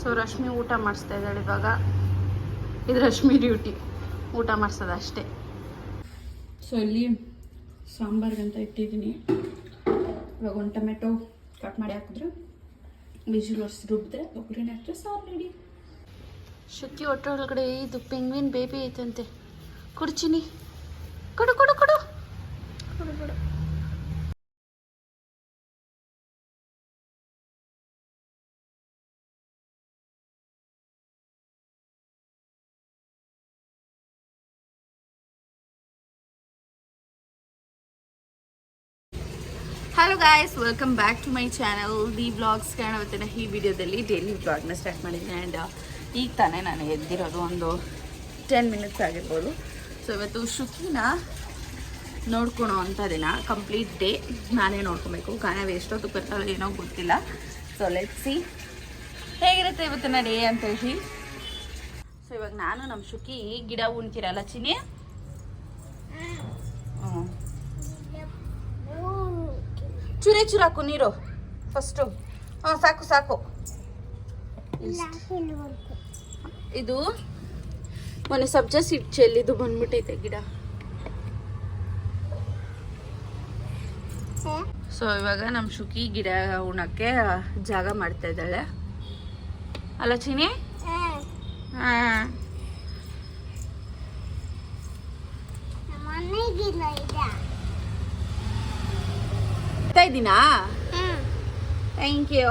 So Rashmi ಊಟ ಮಾಡಿಸ್ತಾ ಇದ್ದಾಳೆ ಇವಾಗ. ಇದು ರಶ್ಮಿ ಡ್ಯೂಟಿ ಊಟ ಮಾಡಿಸೋದು ಅಷ್ಟೇ. ಸೊ ಇಲ್ಲಿ ಸಾಂಬಾರ್ಗಂತ ಇಟ್ಟಿದ್ದೀನಿ. ಇವಾಗ ಒಂದು ಟೊಮೆಟೊ ಕಟ್ ಮಾಡಿ ಹಾಕಿದ್ರು ಬಿಸಿಲು ಒರ್ಸಿ ರುಬ್ಬಿದ್ರೆ ಒಗ್ಗರಣೆ ಹಾಕಿದ್ರೆ ಸಾರು ರೆಡಿ ಶುಕ್ಕಿ ಹೊಟ್ಟೆ ಒಳಗಡೆ ಇದು ಪೆಂಗ್ವಿನ್ ಬೇಬಿ ಐತಂತೆ. ಕುಡ್ಚಿನಿ. ಕೊಡು ಕೊಡು ಕೊಡು ಕೊಡು. Hello guys welcome back to my channel the vlogs ಕಾಣುವತ್ತಿನ ಈ ವಿಡಿಯೋದಲ್ಲಿ ಡೈಲಿ ಬ್ಲಾಗ್ನ ಸ್ಟಾರ್ಟ್ ಮಾಡಿದ್ದೀನಿ ಆ್ಯಂಡ್ ಈಗ ತಾನೇ ನಾನು ಎದ್ದಿರೋದು ಒಂದು ಟೆನ್ ಮಿನಿಟ್ಸ್ ಆಗಿರ್ಬೋದು. ಸೊ ಇವತ್ತು ಶುಕಿನ ನೋಡ್ಕೊಳೋ ಅಂಥ ದಿನ ಕಂಪ್ಲೀಟ್ ಡೇ ನಾನೇ ನೋಡ್ಕೊಬೇಕು. ಗಾಯವ ಎಷ್ಟೊತ್ತು ಬರ್ತಾಳೆ ಏನೋ ಗೊತ್ತಿಲ್ಲ. ಸೊ ಸಿ ಹೇಗಿರುತ್ತೆ ಇವತ್ತಿನ ಡೇ ಅಂತ ಹೇಳಿ. ಸೊ ಇವಾಗ ನಾನು ನಮ್ಮ ಶುಕಿ ಗಿಡ ಉಣ್ತಿರಲ್ಲ ಚಿನಿ ಹ್ಞೂ ಚೂರೇ ಚೂರು ಹಾಕು ನೀರು. ಫಸ್ಟು ಹಾಂ ಸಾಕು ಸಾಕು. ಇದು ಮೊನ್ನೆ ಸಬ್ಜಾ ಸಿಟ್ ಚೆಲ್ಲಿದು ಬಂದ್ಬಿಟ್ಟೈತೆ ಗಿಡ. ಸೊ ಇವಾಗ ನಮ್ಮ ಶುಕಿ ಗಿಡ ಉಣಕ್ಕೆ ಜಾಗ ಮಾಡ್ತಾ ಇದ್ದಾಳೆ. ಅಲ್ಲ ಚಿನಿ ಹಾಂ. ಇದ್ದೀನಾ ಥ್ಯಾಂಕ್ ಯು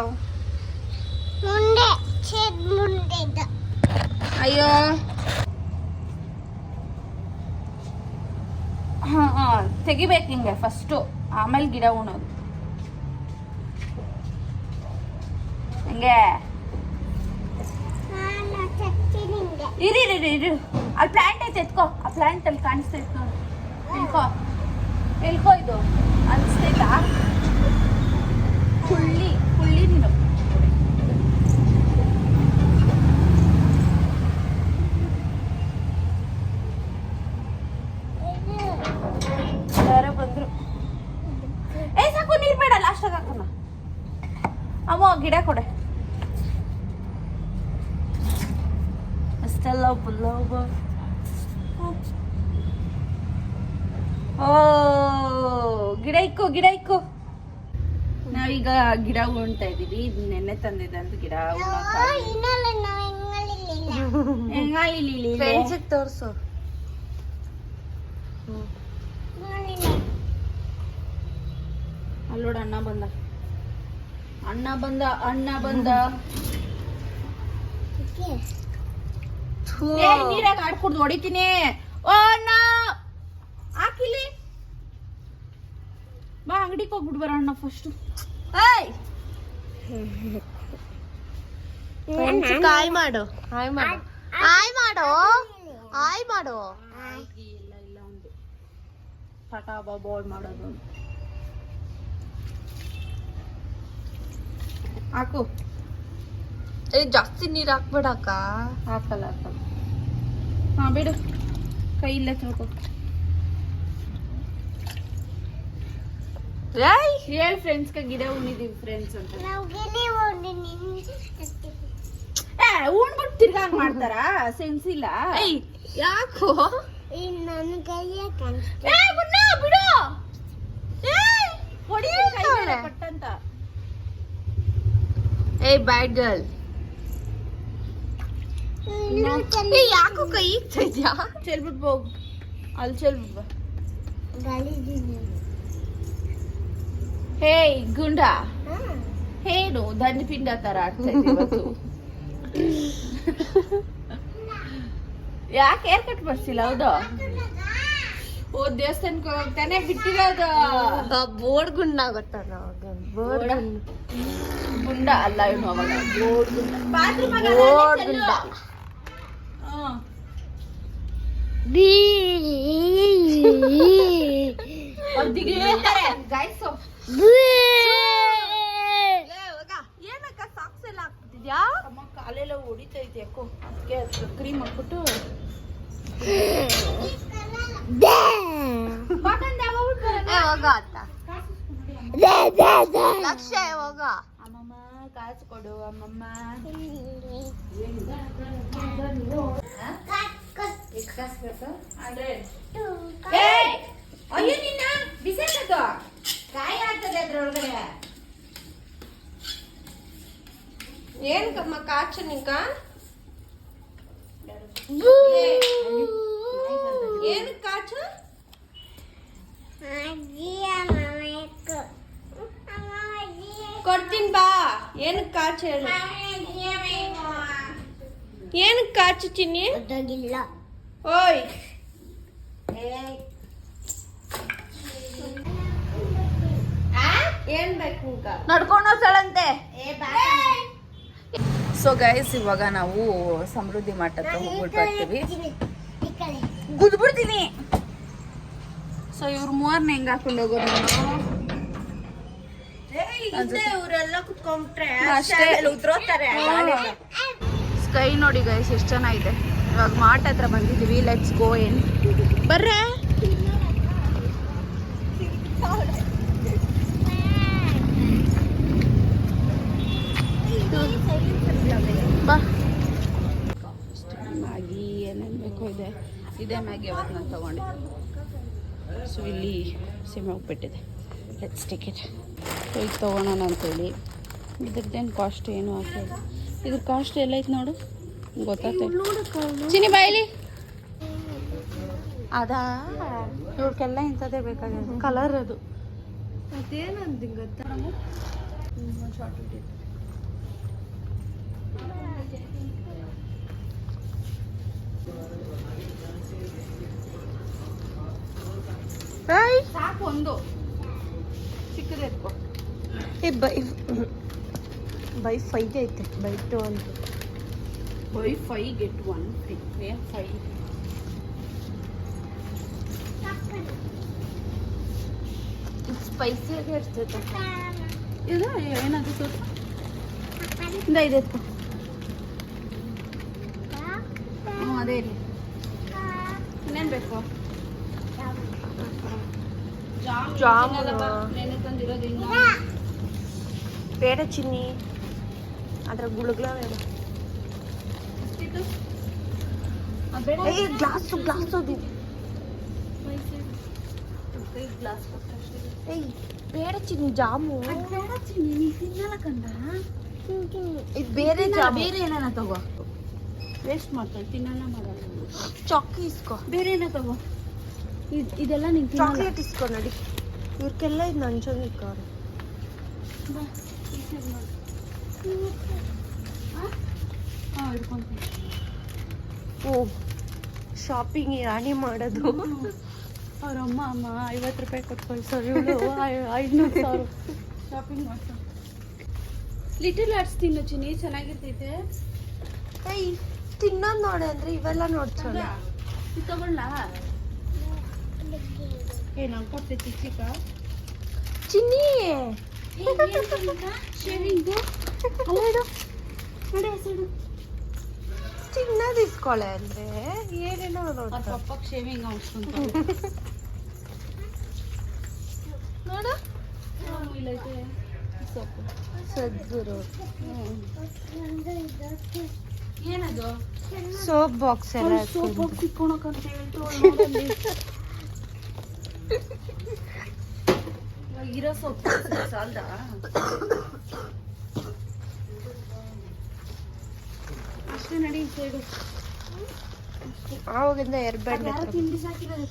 ಮುಂದೆ ಮುಂದೆ ಅಯ್ಯೋ. ಹಾಂ ಹಾಂ ತೆಗಿಬೇಕು ಹಿಂಗೆ ಫಸ್ಟು ಆಮೇಲೆ ಗಿಡ ಉಣೋದು. ಹಂಗೆ. ಇರಿ ಇರಿ ಇರಿ, ಅಲ್ಲಿ ಪ್ಲಾಂಟ್ ಐತೆ ಎತ್ಕೋ. ಆ ಪ್ಲಾಂಟ್ ಅಲ್ಲಿ ಕಾಣಿಸ್ತೈತೆ ನೋಡಿ. ಇಳ್ಕೋ ಇಳ್ಕೋ ಇದು ಅನಿಸ್ತೈತಾ ಕುಳ್ಳಿ ಕುಳ್ಳಿ ನೀನು ಯಾರೋ ಬಂದ್ರು ಏ ಸಾಕು ನೀರ್ ಬೇಡ ಲಾಸ್ಟಾಗ ಹಾಕೋಣ ಅಮ್ಮ ಗಿಡ ಕೊಡೆ ಅಷ್ಟೆಲ್ಲ ಲವ್ ಓ ಗಿಡ ಇಕ್ಕೋ ಗಿಡ ಇಕ್ಕೋ ನಾವೀಗ ಗಿಡ ಉಣ್ತಾ ಇದೀವಿ ಇದು ನೆನ್ನೆ ತಂದಿದ್ದಂತ ಗಿಡ ಓ, ಇನ್ನಲ್ಲ ನಾವು ಫ್ರೆಂಡ್ಸಿಗೆ ತೋರಿಸು. ಹಿಂಗಳಿಲ್ಲ. ಅಲ್ಲೋಡ ಅಣ್ಣ ಬಂದ. ಅಣ್ಣ ಬಂದ ಅಣ್ಣ ಬಂದ. ನೀರಾಗ ಆಡ್ಕೊಡ್ದು ಹೊಡಿತೀನಿ. ಓ ಅಣ್ಣ. ಹಾಕಿಲಿ. ಬಾ ಅಂಗಡಿಗೆ ಹೋಗ್ಬಿಟ್ಟು ಅಣ್ಣ ಫಸ್ಟ್ ಏಯ್. ಕಾಯ್ ಮಾಡು. ಹಾಯ್ ಮಾಡು. ಹಾಯ್ ಮಾಡೋ. ಆಯ್ ಮಾಡೋ. ಇಲ್ಲ ಇಲ್ಲ ಒಂದು ಟಾಟಾ ಬಾಯ್ ಮಾಡೋದು. ಹಾಕು. ಏ ಜಾಸ್ತಿ ನೀರ್ ಹಾಕ್ಬೇಡಕ್ಕ ಹಾಕಲ್ಲ ಹಾಕಲ್ಲ. ಹಾ ಬಿಡು. ಕೈ ಇಲ್ಲೇ ತೊಳ್ಕೊ. ಹೇಳ್ ಫ್ರೆಂಡ್ಸ್ಗೆ ಗಿಡ ಉಣ್ಣಿದೀವಿ ಫ್ರೆಂಡ್ಸ್ ಅಂತ. ಉಣ್ಬಿಟ್ಟು ತಿರ್ಗಾ ಹಂಗ್ ಮಾಡ್ತಾರಾ? ಸೆನ್ಸ್ ಇಲ್ಲ. ಏಯ್ ಯಾಕೋ? ಏ ಮುನ್ನ ಬಿಡು. ಏಯ್ ಹೊಡಿ ಕೈ ಮೇಲೆ ಪಟ್ಟಂತ. ಏ ಬ್ಯಾಡ್ ಗರ್ಲ್ ಏ ಯಾಕೋ ಕೈ ಇಕ್ತಾ ಇದ್ಯಾ? ಚೆಲ್ಬಿಟ್ಟು ಹೋಗು ಅಲ್ಲಿ ಗಲೀಜಿದೆ. ಹೇಯ್ ಗುಂಡ. ಹಾ. ಹೇಳು ದಂಡಪಿಂಡ ತರ ಆಡ್ತಾ ಇವತ್ತು. ಯಾಕೆ ಹೇರ್ ಕಟ್ ಬರ್ಸಿಲ್ಲ ಹೌದು? ಓ ದೇವಸ್ಥಾನಕ್ಕೆ ಹೋಗ್ತಾನೆ ಬಿಟ್ಟಿರೋದು. ಬೋರ್ಡ್ ಗುಂಡ ಗೊತ್ತಲ್ಲ ಬೋರ್ಡ್? ಗುಂಡ. ಅಲ್ಲ ಇವನು ಅವಾಗ. ಬೋರ್ಡ್ ಗುಂಡ. ಬೋರ್ಡ್ ಗುಂಡ. ಏನಕ್ಕ ಸಾಕ್ಸ್ ಎಲ್ಲ ಹಾಕ್ತಿದ್ಯಾ ಅಲ್ಲೆಲ್ಲ ಹೊಡಿತೈತೆ ಯಾಕೋ ಅದಕ್ಕೆ ಅದಕ್ಕೆ ಕ್ರೀಮ್ ಹಾಕ್ಬಿಟ್ಟು ಲಕ್ಷ್ಯ ಹೋಗ ಅಮ್ಮಮ್ಮ ಕಾಸು ಕೊಡು ಅಮ್ಮಮ್ಮ. ಎಷ್ಟು ಕಾಸು ಬೇಕು? ಹಂಡ್ರೆಡ್. ಅಯ್ಯೋ ನಿನ್ನ ಬಿಸಿ ಕಾಯಿ ಆಗ್ತದೆ ಅದ್ರೊಳಗಡೆ. ಏನ್ ಕಮ್ಮ ಕಾಚು ನಿಂಕ ಏನ್ ಕಾಚು? ಅಜ್ಜಿಯ ಮಾಮಯ್ಯಕ್ಕ ಅಮ್ಮ ಅಜ್ಜಿಯ ಕೊಡ್ತೀನಿ ಬಾ. ಏನಕ್ಕೆ ಕಾಚು ಹೇಳು? ಅಜ್ಜಿಯ ಬೇಕು. ಏನ್ ಕಾಚು ಚಿನ್ನಿ? ಓಯ್. ಏನ್ ಬೇಕು ನಡ್ಕೊಂಡು ಹೋಗ್ತಾಳಂತೆ ಸೊ ಗೈಸ್ ಇವಾಗ ನಾವು ಸಮೃದ್ಧಿ ಹೋಗ್ಬಿಟ್ಟು ಬರ್ತೀವಿ. ಗುದ್ಬಿಡ್ತೀನಿ. ಸೊ ಇವ್ರ ಮೂವರ್ನ ಹೆಂಗ್ ಹಾಕೊಂಡು ಹೋಗೋದು ಸ್ಕೈ ನೋಡಿ ಗೈಸ್ ಎಷ್ಟು ಚೆನ್ನಾಗಿದೆ ಇವಾಗ ಮಾಟ್ ಹತ್ರ ಬಂದಿದ್ದೀವಿ ಲೆಟ್ಸ್ ಗೋ ಏನ್ ಬರ್ರೆ ಬಾ ಮ್ಯಾಗಿ ಬೇಕೋ ಇದೆ. ಇದೇ ಮ್ಯಾಗಿ ಅವತ್ತು ನಾನು ತೊಗೊಂಡೆ ಸೊ ಇಲ್ಲಿ ಸಿಮ್ ಹೋಗ್ಬಿಟ್ಟಿದೆ ಲೆಟ್ಸ್ ಟಿಕೆಟ್ ಸೊ ಇದು ತೊಗೊಳೋಣ ಅಂತೇಳಿ. ಇದ್ರದ್ದೇನು ಕಾಸ್ಟ್ ಏನು ಹಾಕಿಲ್ಲ ಇದ್ರ ಕಾಸ್ಟ್ ಎಲ್ಲ ಐತೆ ನೋಡು ಗೊತ್ತಾಗ್ತದೆ ಚಿನಿ ಬಾಯಿಲಿ ಅದಾ? ಇವ್ರಿಗೆಲ್ಲ ಇಂಥದ್ದೇ ಬೇಕಾಗಿದೆ ಕಲರ್ ಅದು. ಅದೇನಂತ ಗೊತ್ತಾ? ಸಾಕು ಒಂದು. ಚಿಕ್ಕದು ಎತ್ಕೊ ಏ ಬೈ. ಬೈ ಫೈವ್ ಐತೆ. ಬೈ ಟು ಅಂತ. Buy five get one. Free five. ಸ್ಪೈಸಿಯಾಗಿ ಇರ್ತೈತೆ. ಇದು ಏನಾಗುತ್ತೆ ಸ್ವಲ್ಪ. ಇಂದ ಇದು ಎತ್ಕೊ ಹ್ಞೂ ಅದೇ ಇರಲಿ ಇನ್ನೇನು ಬೇಕು? ಬೇಡ ಚಿನ್ನಿ. ಅದ್ರ ಗುಳುಗ್ಲ ಬೇಡ. ಇದು ಆ, ಬೇಡ. ಏ ಗ್ಲಾಸು ಗ್ಲಾಸು ಅದು. ಗ್ಲಾಸ್ ಕೊಟ್ಟಷ್ಟೇ ಏಯ್ ಬೇಡ ಚಿನ್ನಿ ಜಾಮು ಬೇಡ ಚಿನ್ನಿ ನೀ ತಿನ್ನಲ್ಲ ಕಂದ? ಇದು ಬೇರೆ ಬೇರೆ ಏನಾನ ತಗೋ. ವೇಸ್ಟ್ ಮಾಡ್ತಾಳೆ ತಿನ್ನಲ್ಲ ಮಾಡಲ್ಲ ಚಾಕಿ ಇಸ್ಕೊ. ಬೇರೆ ಏನೋ ತಗೋ. ಇದು ಇದೆಲ್ಲ ನಿಂಗೆ ಚಾಕ್ಲೇಟ್ ಇಸ್ಕೋ ನಡಿ. ಇವ್ರಿಗೆಲ್ಲ ಇದು ಬಾ? ಹಾ, ಹಿಡ್ಕೊಂತೀನಿ. ಓ ಶಾಪಿಂಗ್ ರಾಣಿ ಮಾಡೋದು. ಅವ್ರ ಅಮ್ಮ ಅಮ್ಮ ಐವತ್ತು ರೂಪಾಯಿ ಕೊಟ್ಟು ಸರ್ ಇವಳು. ಐದುನೂರು ಸಾವಿರ. ಶಾಪಿಂಗ್ ಮಾಡ್ತಾರೆ ಲಿಟಲ್ ಆರ್ಟ್ಸ್ ತಿನ್ನು ಚಿನ್ನಿ ಚೆನ್ನಾಗಿರ್ತೈತೆ. ಏಯ್. ತಿನ್ನೋದ್ ನೋಡಿ ಅಂದ್ರೆ ಇವೆಲ್ಲ ಚಿಕ್ಕ. ಚಿನ್ನಿ. ಶೇವಿಂಗು? ಅಲ್ಲ ಇಡು. ನೋಡಿ ಹೆಸರು. ತಿನ್ನೋದು ಇಸ್ಕೊಳೆ ಅಂದ್ರೆ ಏನೇನೋ ನೋಡು. ಸದ್ಗುರು. ಏನದು? ಸೋಪ್ ಬಾಕ್ಸ್ ಎಲ್ಲ ಸೋಪ್ ಹೋಗಿ ಸಿಕ್ಕೊಳಕಂತ ಹೇಳ್ತು ಇರೋ ಸೋಪ್ ಸಾಲ್ದ? ಅಷ್ಟೇ ನಡಿ ಸೈಡು ಆವಾಗಿಂದ ಎರ್ಬೆಂಡ್ ತಿಂಡಿ ಸಾಕಿರೋದು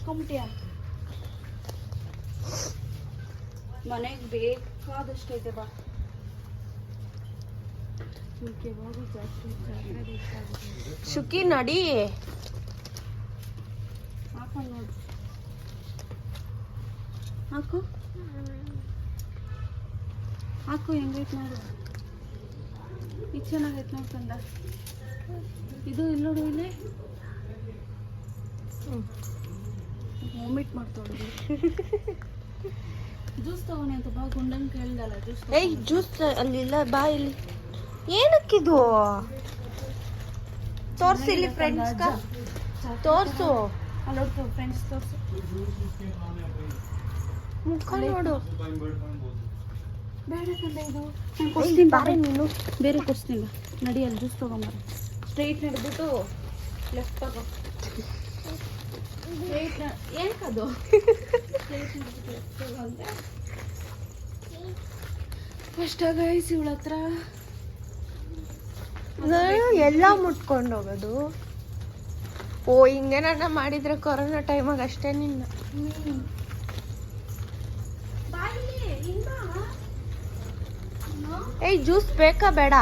ಮನೆಗೆ ಬೇಕಾದಷ್ಟು ಐತೆ ಬಾ. ಶುಕಿ ನಡಿ. ನೋಡು ಹಾಕು ಹಾಕು ನೋಡು ಇದು ಚೆನ್ನಾಗೈತೆ ನೋಡ್ಕಂಡ ಇದು ಇಲ್ಲ ನೋಡು ಇಲ್ಲಿ. ವಾಮಿಟ್ ಮಾಡ್ತಾಳೆ ಜ್ಯೂಸ್ ತಗೊಂಡಿ ಅಂತ ಬಾ ಗುಂಡಂಗ್ ಕೇಳ್ದಲ್ಲ ಜ್ಯೂಸ್ ಏಯ್ ಜ್ಯೂಸ್ ಅಲ್ಲಿಲ್ಲ ಬಾ ಇಲ್ಲಿ. ಏನಕ್ಕಿದು? ತೋರ್ಸು ಇಲ್ಲಿ ಫ್ರೆಂಡ್ಸ್ ತೋರ್ಸು. ಫ್ರೆಂಡ್ಸ್ ತೋರಿಸು. ಮುಖ ನೋಡು. ಬೇಡ ಇದು. ನಾನು ಬಾರೆ ನೀನು. ಬೇರೆ ಕೊಡ್ತೀನಿ ನಡಿ ಅಲ್ಲಿ ಜ್ಯೂಸ್ ತೊಗೊಂಬರ. ಸ್ಟ್ರೈಟ್ ನಡೆದ್ಬಿಟ್ಟು ಲೆಫ್ಟ್ ತಗೋ. ಏನಕ್ಕದು? ಫಸ್ಟ್ ಗೈಸ್ ಇವಳ ಹತ್ರ ಎಲ್ಲ ಮುಟ್ಕೊಂಡು ಹೋಗೋದು. ಓ ಹಿಂಗೆ ನನ್ನ ಮಾಡಿದ್ರೆ ಕೊರೋನಾ ಟೈಮಾಗ ಅಷ್ಟೇ ನಿನ್ನ. ಏಯ್ ಜ್ಯೂಸ್ ಬೇಕಾ ಬೇಡ?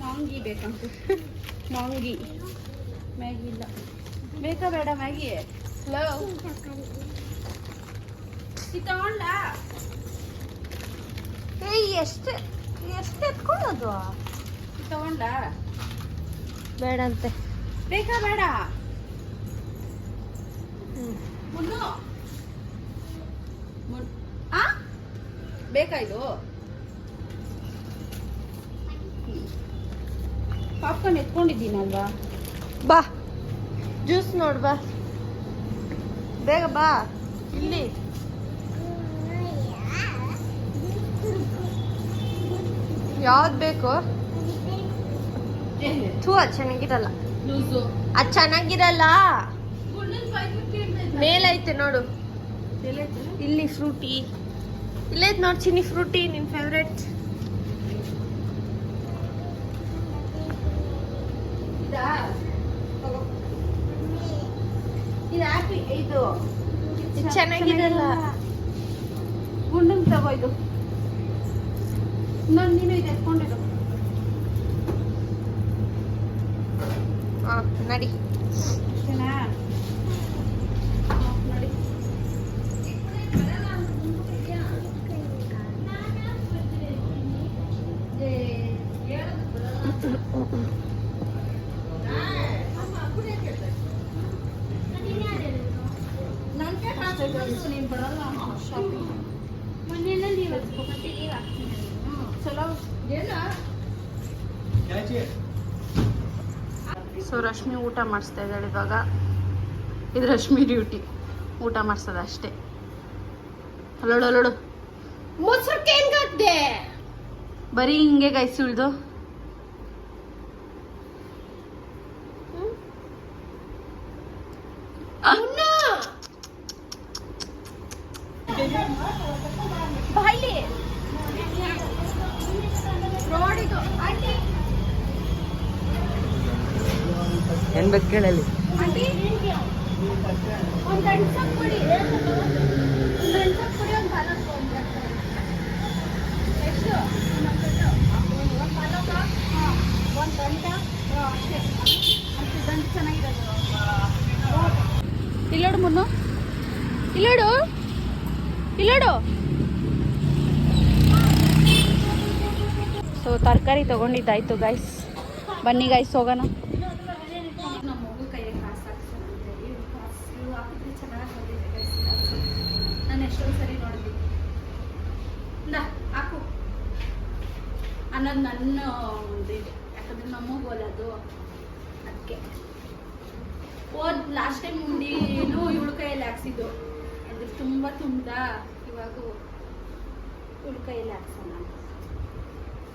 ಮಾಂಗಿ ಬೇಕಂತ. ಮಾಂಗಿ ಮ್ಯಾಗಿ ಇಲ್ಲ. ಬೇಕಾ ಬೇಡ ಮ್ಯಾಗಿ? ಹಲೋ ತಗೊಂಡ ಎಷ್ಟು ಎಷ್ಟು ಎತ್ಕೊಳ್ಳೋದು ತಗೊಂಡ ಬೇಡಂತೆ ಬೇಕಾ ಬೇಡ ಬೇಕಾ ಇದು ಪಾಪ್ಕಾರ್ನ್ ಎತ್ಕೊಂಡಿದ್ದೀನಲ್ವಾ ಬಾ ಜ್ಯೂಸ್ ನೋಡ್ ಬಾ ಬೇಗ ಬಾ ಇಲ್ಲಿ ಯಾವ್ದು ಬೇಕು? ಥೂ ಅದು ಚೆನ್ನಾಗಿರಲ್ಲ. ಅದು ಚೆನ್ನಾಗಿರಲ್ಲ? ಮೇಲೈತೆ ನೋಡು. ಇಲ್ಲಿ ಫ್ರೂಟಿ. ಇಲ್ಲೈತೆ ನೋಡಿ ಚಿನ್ನಿ ಫ್ರೂಟಿ ನಿನ್ ಫೇವ್ರೆಟ್ ಇದು ಚೆನ್ನಾಗಿರಲ್ಲ. ಗುಂಡನ್ ತಗೋ ಇದು. ನಾನು ನೀನು ಇದು ಎತ್ಕೊಂಡಿರು ನಡಿ ಅಷ್ಟೇನಾ ನೋಡಿ ನೀನು ಬರಲ್ಲ ಶಾಪಿಂಗ್ ಚಲೋ ಸೊ ರಶ್ಮಿ ಊಟ ಮಾಡಿಸ್ತಾ ಇದ್ದಾಳೆ ಇವಾಗ. ಇದು ರಶ್ಮಿ ಡ್ಯೂಟಿ. ಊಟ ಮಾಡಿಸೋದು ಅಷ್ಟೇ. ಅಲ್ಲೋಡು ಅಲ್ಲೋಡು. ಮೊಸರಕ್ಕೆ ಹೆಂಗಾಗ್ದೆ ಬರೀ ಹಿಂಗೆ ಕೈ ಸುಳ್ದು. ಬಾಯ್ಲಿ. ಚೆನ್ನಾಗಿರೋದು ಇಲ್ಲೋಡು ಮುನ್ನು. ಇಲ್ಲೋಡು. ಇಲ್ಲೋಡು. ಸೊ ತರಕಾರಿ ತಗೊಂಡಿದ್ದಾಯ್ತು ಗೈಸ್ ಬನ್ನಿ ಗೈಸ್ ಹೋಗೋಣ ನಮ್ಮ ಮಗು ಕೈಗೆ ಕಾಸು ಹಾಕ್ಸೋಣ ಅಂತೇಳಿ ಕಾಸು ಹಾಕಿದ್ರೆ ಚೆನ್ನಾಗಿ ಬಂದಿದೆ ಗೈಸ್ ಕಾಸು ನಾನು ಎಷ್ಟೊಂದು ಸರಿ ನೋಡಿದ್ದೀನಿ ಇಂದ ಹಾಕು ಅನ್ನೋದು ನನ್ನ ಒಂದು ಇದು. ಯಾಕಂದ್ರೆ ನಮ್ಮ ಮಗು ಅಲ್ಲ ಅದು. ಅದಕ್ಕೆ ಹೋದ್ ಲಾಸ್ಟ್ ಟೈಮ್ ಉಂಡಿನೂ ಇವಳ ಕೈಯಲ್ಲಿ ಹಾಕ್ಸಿದ್ದು. ಅಂದ್ರೆ ತುಂಬ ತುಂಬ ಇವಾಗ ಇವಳ ಕೈಯಲ್ಲಿ ಹಾಕ್ಸೋಣ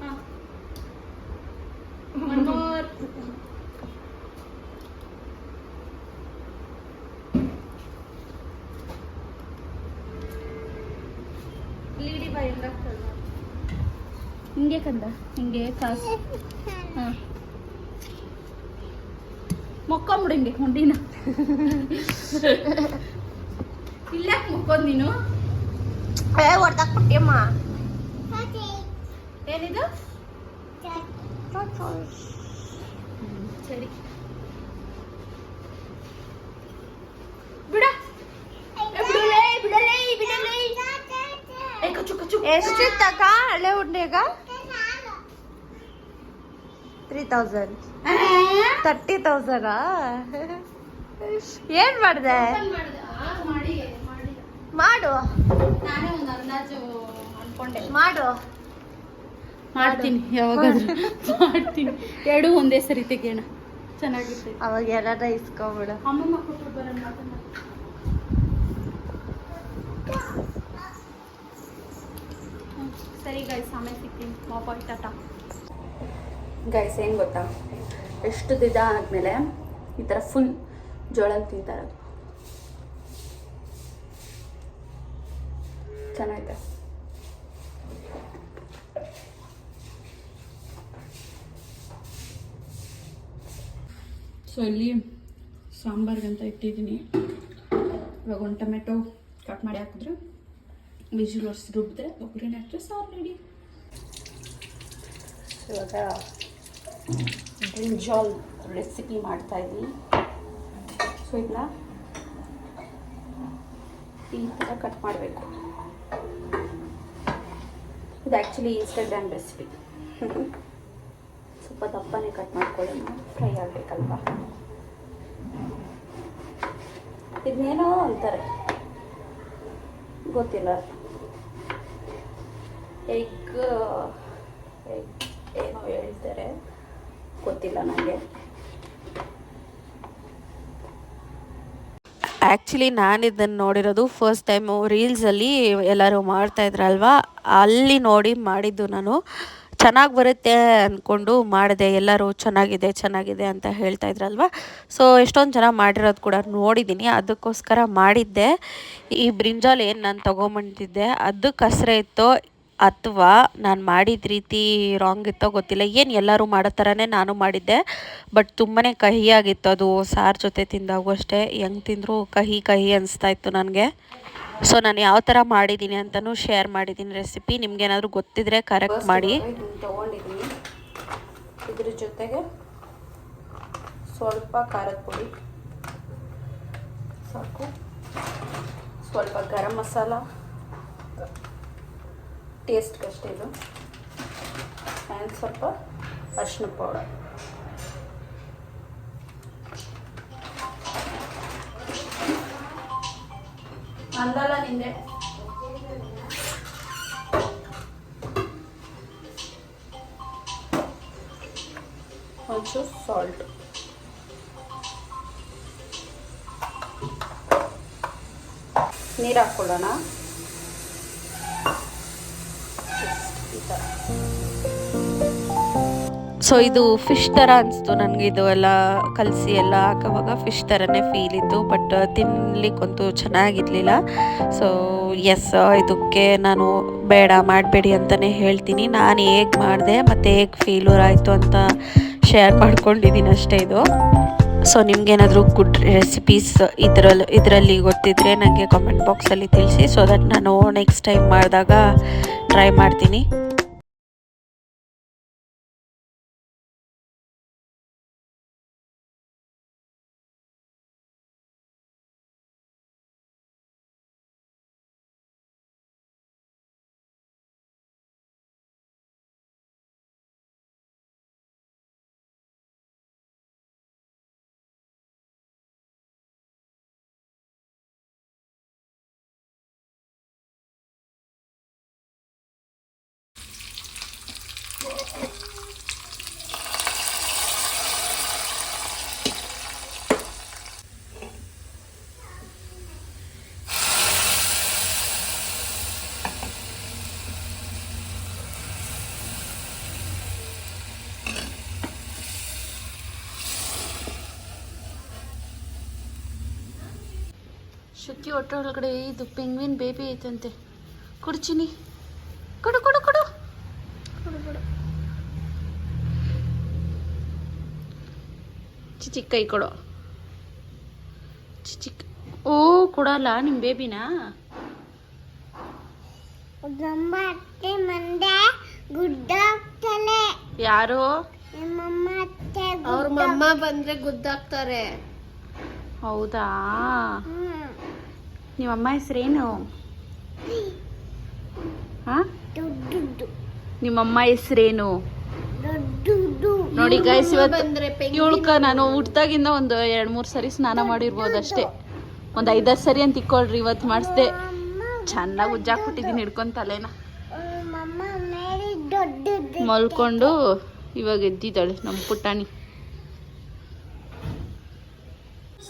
ಹಾ ಮೋರ್ ಲೀಡಿ ಬಾಯ್ ಹೆಂಗಾಗ್ತದ ಹಿಂಗೆ ಕಂದ ಹಿಂಗೆ ಕಾಸು. ಹಾಂ. ಮೊಕ್ಕೊಂಬಿಡು ಹಿಂಗೆ ಹುಂಡಿನ. ಇಲ್ಲ ಮುಕ್ಕೋದ್ ನೀನು? ಏ ಹೊಡ್ದಾಕ್ ಬಿಟ್ಟಿಯಮ್ಮ. ಏನಿದು? ಸರಿ. ಎಷ್ಟಿತ್ತಕ್ಕ? ಹಳೆ ಉಂಡೆಗ? ತ್ರೀ ತೌಸಂಡ್ ತರ್ಟಿ ತೌಸಂಡಾ ಏನ್ ಮಾಡ್ದೆ. ಮಾಡಿ. ಮಾಡಿ. ಮಾಡ್ತೀನಿ ಯಾವಾಗಾದ್ರೂ. ಮಾಡ್ತೀನಿ. ಎರಡು ಒಂದೇ ಸರಿ ತೆಗಿಯೋಣ. ಚೆನ್ನಾಗಿರ್ತೈತೆ. ಅವಾಗ ಎಲ್ಲಾರ ಇಸ್ಕೊಬಿಡು. ಅಮ್ಮಮ್ಮ ಕೊಟ್ಟು ಬರೋಣ ಸರಿ ಗೈಸ್ ಆಮೇಲೆ ಸಿಗ್ತೀನಿ. ಟಾಟಾ. ಗೈಸ್ ಏನು ಗೊತ್ತಾ? ಎಷ್ಟು ದಿದ ಆದಮೇಲೆ ಈ ಥರ ಫುಲ್ ಜೋಳ ತಿಂತಾರೆ ಚೆನ್ನಾಗಿದೆ ಸೊ ಇಲ್ಲಿ ಸಾಂಬಾರ್ಗಂತ ಇಟ್ಟಿದ್ದೀನಿ. ಇವಾಗ ಒಂದು ಟೊಮೆಟೊ ಕಟ್ ಮಾಡಿ ಹಾಕಿದ್ರೆ ವಿಜುಲ್ ಒರ್ಸಿ ರುಬ್ಬಿದ್ರೆ ಒಬ್ಬರೇ ಹಾಕಿದ್ರೆ ಸಾರು ರೆಡಿ ಇವಾಗ ಬ್ರಿಂಜಾಲ್ ರೆಸಿಪಿ ಮಾಡ್ತಾ ಇದ್ದೀನಿ ಸೊ ಇದನ್ನ ಈ ಥರ ಕಟ್ ಮಾಡಬೇಕು ಇದು ಆ್ಯಕ್ಚುಲಿ ಇನ್ಸ್ಟಾಗ್ರಾಮ್ ರೆಸಿಪಿ ಸ್ವಲ್ಪ ದಪ್ಪನೇ ಕಟ್ ಮಾಡ್ಕೊಳ್ಳೋಣ ಫ್ರೈ ಆಗಬೇಕಲ್ವಾ ಇದನ್ನೇನೋ ಅಂತಾರೆ ಗೊತ್ತಿಲ್ಲ ಎಗ್ ಎಗ್ ಏನೋ ಹೇಳ್ತಾರೆ ಗೊತ್ತಿಲ್ಲ ನನಗೆ ಆ್ಯಕ್ಚುಲಿ ನಾನು ಇದನ್ನು ನೋಡಿರೋದು ಫಸ್ಟ್ ಟೈಮು ರೀಲ್ಸಲ್ಲಿ ಎಲ್ಲರೂ ಮಾಡ್ತಾ ಇದ್ರಲ್ವಾ? ಅಲ್ಲಿ ನೋಡಿ ಮಾಡಿದ್ದು ನಾನು. ಚೆನ್ನಾಗಿ ಬರುತ್ತೆ ಅಂದ್ಕೊಂಡು ಮಾಡಿದೆ. ಎಲ್ಲರೂ ಚೆನ್ನಾಗಿದೆ ಚೆನ್ನಾಗಿದೆ ಅಂತ ಹೇಳ್ತಾ ಇದ್ರಲ್ವ? ಸೊ ಎಷ್ಟೊಂದು ಜನ ಮಾಡಿರೋದು ಕೂಡ ನೋಡಿದ್ದೀನಿ ಅದಕ್ಕೋಸ್ಕರ ಮಾಡಿದ್ದೆ. ಈ ಬ್ರಿಂಜಾಲ್ ಏನು ನಾನು ತೊಗೊಂಬಂದಿದ್ದೆ ಅದಕ್ಕೆ ಹಸ್ರೆ ಇತ್ತೋ. ಅಥವಾ ನಾನು ಮಾಡಿದ ರೀತಿ ರಾಂಗ್ ಇತ್ತೋ ಗೊತ್ತಿಲ್ಲ. ಏನು ಎಲ್ಲರೂ ಮಾಡೋ ಥರನೇ ನಾನು ಮಾಡಿದ್ದೆ. ಬಟ್ ತುಂಬಾ ಕಹಿಯಾಗಿತ್ತು ಅದು. ಸಾರು ಜೊತೆ ತಿಂದಾಗೂ ಅಷ್ಟೇ. ಹೆಂಗೆ ತಿಂದರೂ ಕಹಿ ಕಹಿ ಅನಿಸ್ತಾ ಇತ್ತು ನನಗೆ. ಸೊ ನಾನು ಯಾವ ಥರ ಮಾಡಿದ್ದೀನಿ ಅಂತಲೂ ಶೇರ್ ಮಾಡಿದ್ದೀನಿ ರೆಸಿಪಿ ನಿಮ್ಗೇನಾದರೂ ಗೊತ್ತಿದ್ರೆ ಕರೆಕ್ಟ್ ಮಾಡಿ. ತೊಗೊಂಡಿದ್ದೀನಿ ಇದ್ರ ಜೊತೆಗೆ ಸ್ವಲ್ಪ ಖಾರದ ಪುಡಿ. ಸಾಕು. ಸ್ವಲ್ಪ ಗರಂ ಮಸಾಲ. ಟೇಸ್ಟ್ಗಷ್ಟೇ ಇದು ಆ್ಯಂಡ್ ಸ್ವಲ್ಪ ಅರಿಶಿನ ಪೌಡರ್ ಅಂದಲ್ಲ ನಿಂದೆ ಒಂಚೂರು ಸಾಲ್ಟ್ ನೀರು ಹಾಕ್ಕೊಳ್ಳೋಣ ಸೊ ಇದು ಫಿಶ್ ಥರ ಅನಿಸ್ತು ನನಗೆ. ಇದು ಎಲ್ಲ ಕಲಸಿ ಎಲ್ಲ ಹಾಕೋವಾಗ ಫಿಶ್ ಥರನೇ ಫೀಲ್ ಇತ್ತು ಬಟ್ ತಿನ್ಲಿಕ್ಕಂತೂ ಚೆನ್ನಾಗಿರಲಿಲ್ಲ. ಸೊ ಎಸ್ ಇದಕ್ಕೆ ನಾನು ಬೇಡ, ಮಾಡಬೇಡಿ ಅಂತಲೇ ಹೇಳ್ತೀನಿ. ನಾನು ಹೇಗೆ ಮಾಡಿದೆ, ಮತ್ತು ಹೇಗೆ ಫೀಲೂರ್ ಆಯಿತು ಅಂತ ಶೇರ್ ಮಾಡ್ಕೊಂಡಿದ್ದೀನಿ ಅಷ್ಟೇ ಇದು. ಸೊ ನಿಮ್ಗೇನಾದರೂ ಗುಡ್ ರೆಸಿಪೀಸ್ ಇದರಲ್ಲಿ ಇದರಲ್ಲಿ ಗೊತ್ತಿದ್ದರೆ ನನಗೆ ಕಾಮೆಂಟ್ ಬಾಕ್ಸಲ್ಲಿ ತಿಳಿಸಿ ಸೊ ದಟ್ ನಾನು ನೆಕ್ಸ್ಟ್ ಟೈಮ್ ಮಾಡಿದಾಗ ಟ್ರೈ ಮಾಡ್ತೀನಿ. ಶುಕ್ಕಿ ಹೊಟ್ಟೆ ಒಳಗಡೆ ಇದು ಪೆಂಗ್ವಿನ್ ಬೇಬಿ ಐತಂತೆ. ಕುಡ್ಚಿನಿ. ಕೊಡು ಕೊಡು ಕೊಡು. ಚಿಚಿಕ್ ಕೈ ಕೊಡು. ಚಿಚಿಕ್. ಓ ಕೊಡಲ್ಲ ನಿಮ್ಮ ಬೇಬಿನಾ ಯಾರು? ನಮ್ಮಮ್ಮ ಅತ್ತೆ ಅವ್ರ ಮಮ್ಮ ಬಂದ್ರೆ ಗುದ್ದಾಕ್ತಾರೆ ಹೌದಾ. ನಿಮ್ಮಮ್ಮ ಹೆಸರೇನು ಹಾಂ? ನಿಮ್ಮ ನಿಮ್ಮಮ್ಮ ಹೆಸರೇನು? ನೋಡಿ ಗೈಸ್ ಇವತ್ತು ಇವಳ್ಕ ನಾನು ಹುಟ್ದಾಗಿಂದ ಒಂದು ಎರಡು ಮೂರು ಸರಿ ಸ್ನಾನ ಮಾಡಿರ್ಬೋದು ಅಷ್ಟೇ. ಒಂದು ಐದಾರು ಸರಿ ಅಂತ ಇಕ್ಕೊಳ್ರಿ ಇವತ್ತು ಮಾಡಿಸ್ದೆ. ಚೆನ್ನಾಗಿ ಉಜ್ಜಾಕ್ಬಿಟ್ಟಿದ್ದೀನಿ ಹಿಡ್ಕೊಂಡ್ ತಲೆನ. ಮಮ್ಮ ಮೇಲೆ ಮಲ್ಕೊಂಡು ಇವಾಗ ಎದ್ದಿದ್ದಾಳೆ ನಮ್ಮ ಪುಟ್ಟಾಣಿ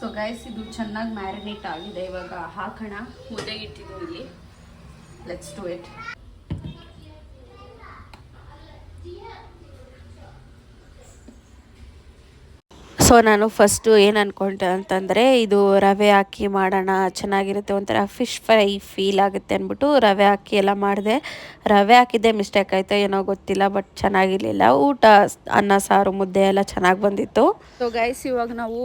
ಸೊ ಗೈಸ್ ಇದು ಚೆನ್ನಾಗಿ ಮ್ಯಾರಿನೇಟ್ ಆಗಿದೆ. ಇವಾಗ ಹಾಕೋಣ. ಮುದ್ದೆ ಇಟ್ಟಿದ್ದೀನಿ ಇಲ್ಲಿ. ಲೆಟ್ಸ್ ಟು ಇಟ್ ಸೊ ನಾನು ಫಸ್ಟು ಏನು ಅಂದ್ಕೊಂಡೆ ಅಂತಂದರೆ, ಇದು ರವೆ ಹಾಕಿ ಮಾಡೋಣ, ಚೆನ್ನಾಗಿರುತ್ತೆ ಒಂಥರ ಫಿಶ್ ಫ್ರೈ ಫೀಲ್ ಆಗುತ್ತೆ ಅಂದ್ಬಿಟ್ಟು ರವೆ ಹಾಕಿ ಎಲ್ಲ ಮಾಡಿದೆ. ರವೆ ಹಾಕಿದ್ದೆ ಮಿಸ್ಟೇಕ್ ಆಯಿತು ಏನೋ ಗೊತ್ತಿಲ್ಲ ಬಟ್ ಚೆನ್ನಾಗಿರಲಿಲ್ಲ. ಊಟ, ಅನ್ನ, ಸಾರು, ಮುದ್ದೆ ಎಲ್ಲ ಚೆನ್ನಾಗಿ ಬಂದಿತ್ತು. ಸೊ ಗೈಸ್ ಇವಾಗ ನಾವು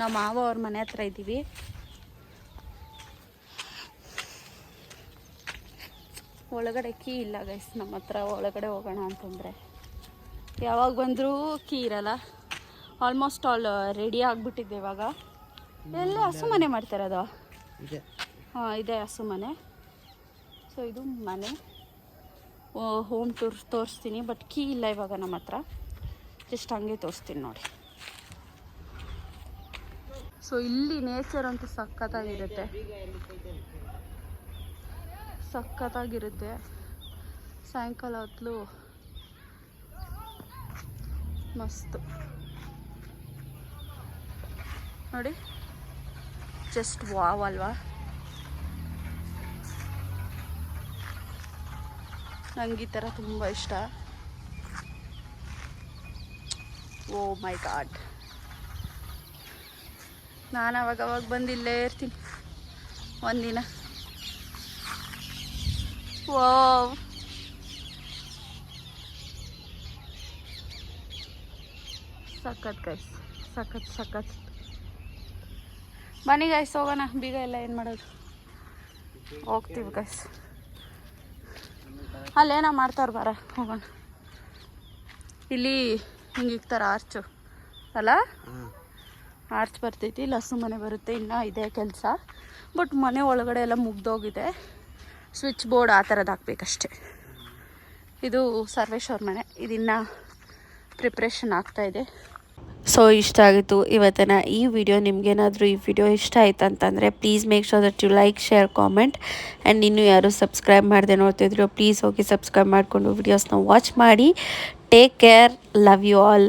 ನಮ್ಮ ಮಾವ ಅವ್ರ ಮನೆ ಹತ್ರ ಇದ್ದೀವಿ ಒಳಗಡೆ ಕೀ ಇಲ್ಲ ಗೈಸ್ ನಮ್ಮ ಹತ್ರ ಒಳಗಡೆ ಹೋಗೋಣ ಅಂತಂದರೆ. ಯಾವಾಗ ಬಂದರೂ ಕೀ ಇರಲ್ಲ. ಆಲ್ಮೋಸ್ಟ್ ಆಲ್ ರೆಡಿ ಆಗಿಬಿಟ್ಟಿದ್ದೆ ಇವಾಗ. ಎಲ್ಲ ಹಸು ಮನೆ ಮಾಡ್ತಾರದು ಹಾಂ ಇದೆ ಹಸು ಮನೆ. ಸೊ ಇದು ಮನೆ. ಹೋಮ್ ಟೂರ್ ತೋರಿಸ್ತೀನಿ ಬಟ್ ಕೀ ಇಲ್ಲ ಇವಾಗ ನಮ್ಮ ಹತ್ರ. ಜಸ್ಟ್ ಹಂಗೆ ತೋರಿಸ್ತೀನಿ ನೋಡಿ. ಸೊ ಇಲ್ಲಿ ನೇಚರ್ ಅಂತೂ ಸಖತ್ತಾಗಿರುತ್ತೆ. ಸಖತ್ತಾಗಿರುತ್ತೆ. ಸಾಯಂಕಾಲ ಹೊತ್ತು ಮಸ್ತು. ನೋಡಿ ಜಸ್ಟ್ ವಾವ್ ಅಲ್ವಾ? ನಂಗೆ ಈ ಥರ ತುಂಬ ಇಷ್ಟ. ಓ ಮೈ ಗಾಡ್ ನಾನು ಅವಾಗ ಅವಾಗ ಬಂದು ಇಲ್ಲೇ ಇರ್ತೀನಿ. ಒಂದಿನ. ಓ ಸಖತ್ ಗೈಸ್ ಸಖತ್ ಸಖತ್. ಬನ್ನಿ ಗೈಸ್ ಹೋಗೋಣ. ಬೀಗ ಎಲ್ಲ ಏನು ಮಾಡೋದು? ಹೋಗ್ತೀವಿ ಗೈಸ್ ಅಲ್ಲೇನೋ ಮಾಡ್ತಾರ ಬರ? ಹೋಗೋಣ. ಇಲ್ಲಿ ಹಿಂಗೆ ಇಕ್ತಾರ ಆರ್ಚು ಅಲ್ಲ? ಆರ್ಚ್ ಬರ್ತೈತಿ ಹಸು ಮನೆ ಬರುತ್ತೆ, ಇನ್ನೂ ಇದೆ ಕೆಲಸ. ಬಟ್ ಮನೆ ಒಳಗಡೆ ಎಲ್ಲ ಮುಗ್ದೋಗಿದೆ. ಸ್ವಿಚ್ ಬೋರ್ಡ್ ಆ ಥರದ್ದು ಹಾಕ್ಬೇಕಷ್ಟೆ. ಇದು ಸರ್ವೇಶ್ವರ್ ಮನೆ. ಇದಿನ್ನ ಪ್ರಿಪ್ರೇಷನ್ ಆಗ್ತಾ ಇದೆ. ಸೊ ಇಷ್ಟ ಆಗಿತ್ತು ಇವತ್ತಿನ ಈ ವಿಡಿಯೋ ನಿಮಗೇನಾದರೂ ಈ ವಿಡಿಯೋ ಇಷ್ಟ ಆಯ್ತು ಅಂತಂದರೆ please make sure that you like share comment and ಇನ್ನೂ ಯಾರು ಸಬ್ಸ್ಕ್ರೈಬ್ ಮಾಡದೆ ನೋಡ್ತಿದ್ರು ಪ್ಲೀಸ್ ಹೋಗಿ ಸಬ್ಸ್ಕ್ರೈಬ್ ಮಾಡಿಕೊಂಡು ವಿಡಿಯೋಸ್ನ ವಾಚ್ ಮಾಡಿ. Take care love you all